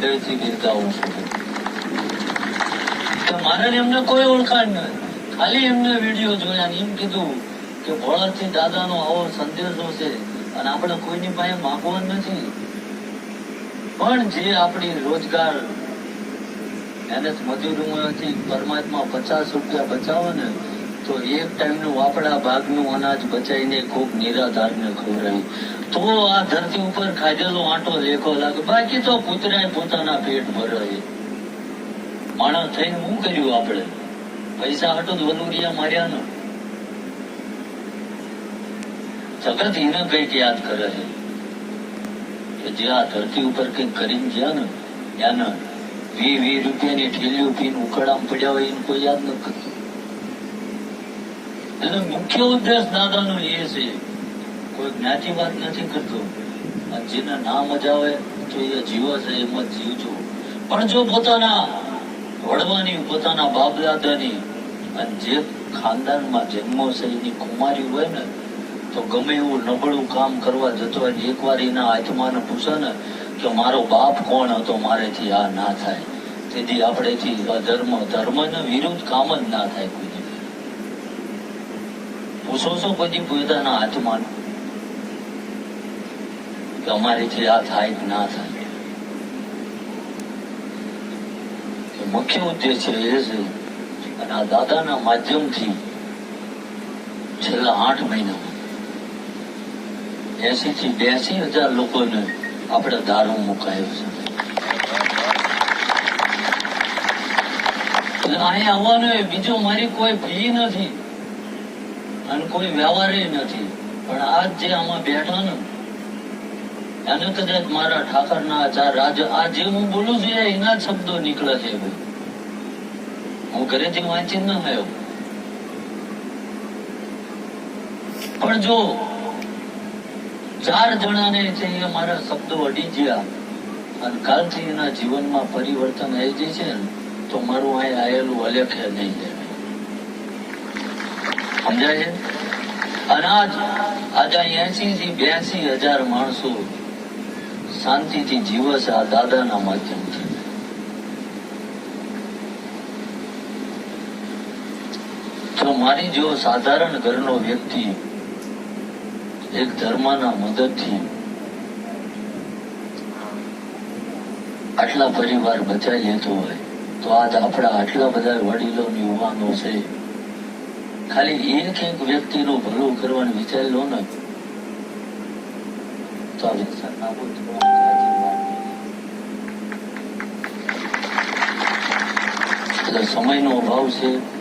બિરદાવું છું મારે એમને કોઈ ઓળખાણ નથી ખાલી એમને વીડિયો જોયા એમ કીધું કે ભોળાથી દાદાનો આવો સંદેશો છે અને આપણે કોઈની પાસે માંગવા નથી. પણ જે આપણી રોજગાર મહેનત મજૂરીમાંથી પરમાત્મા પચાસ રૂપિયા બચાવે ને, તો એક ટાઈમનું આપણા ભાગનું અનાજ બચાવીને ખૂબ નિરાધારને ખવડાવી. તો આ ધરતી ઉપર ખાધેલો આંટો લેખો લાગે. બાકી તો કૂતરાય પોતાના પેટ ભરાય માણસ થઈને શું કર્યું આપણે? પૈસા હાટો વલુરિયા માર્યા ને. જગત એને કંઈક યાદ કરે છે. કે જે આ ધરતી ઉપર કંઈક કરીને ગયા ને એને વી વી રૂપિયાની ઠેલીઓ પીને ઉકળામ પડ્યા હોય એને કોઈ યાદ ન કરતું. એનો મુખ્ય ઉદ્દેશ દાદાનો એ છે. કોઈ જ્ઞાતિ વાત નથી કરતો. જેને ના મજા આવે તો એ જીવો છે એમ જીવજો. પણ જો પોતાના વડવાની, પોતાના બાપ દાદાની જે ખાનદાનમાં જન્મો છે, એની કુમારી હોય ને, તો ગમે એવું નબળું કામ કરવા જતો હોય એકવાર એના હાથમાં પૂછે ને, કે મારો બાપ કોણ હતો, મારેથી આ ના થાય. તેથી આપણેથી અધર્મ ધર્મનો વિરુદ્ધ કામ જ ના થાય કોઈ. પૂછો છો પછી પોતાના આત્માને કે અમારીથી આ થાય ના થાય. મુખ્ય ઉદ્દેશ્ય એ છે અને આ દાદાના માધ્યમથી છેલ્લા આઠ મહિનામાં એસી થી બેસી હજાર લોકોને આપણે દારૂ મુકાયો છે. અહીં આવવાનો એ બીજો મારી કોઈ ફી નથી અને કોઈ વ્યવહાર નથી. પણ આજ જે આમાં બેઠા ને એને કદાચ મારા ઠાકરના ચાર રાજ આ જે હું બોલું છું એના જ શબ્દો નીકળે છે. હું ઘરેથી વાંચી ન આવ્યો. પણ જો ચાર જણાને છે એ મારા શબ્દો અડી ગયા અને કાલથી એના જીવનમાં પરિવર્તન આવી જાય છે તો મારું અહીં આયેલું અલેખે નહીં જાય. સમજાય છે? અને આજે એસી થી બ્યાસી હજાર માણસો શાંતિથી જીવે છે આ દાદાના માધ્યમથી. જો મારી જેવો સાધારણ ઘરનો વ્યક્તિ એક ધર્મના મદદથી આટલા પરિવાર બચાવી લેતો હોય, તો આજ આપણા આટલા બધા વડીલો યુવાનો છે, ખાલી એક એક વ્યક્તિનું ભલું કરવાનું વિચારી લો ને એટલે સમયનો અભાવ છે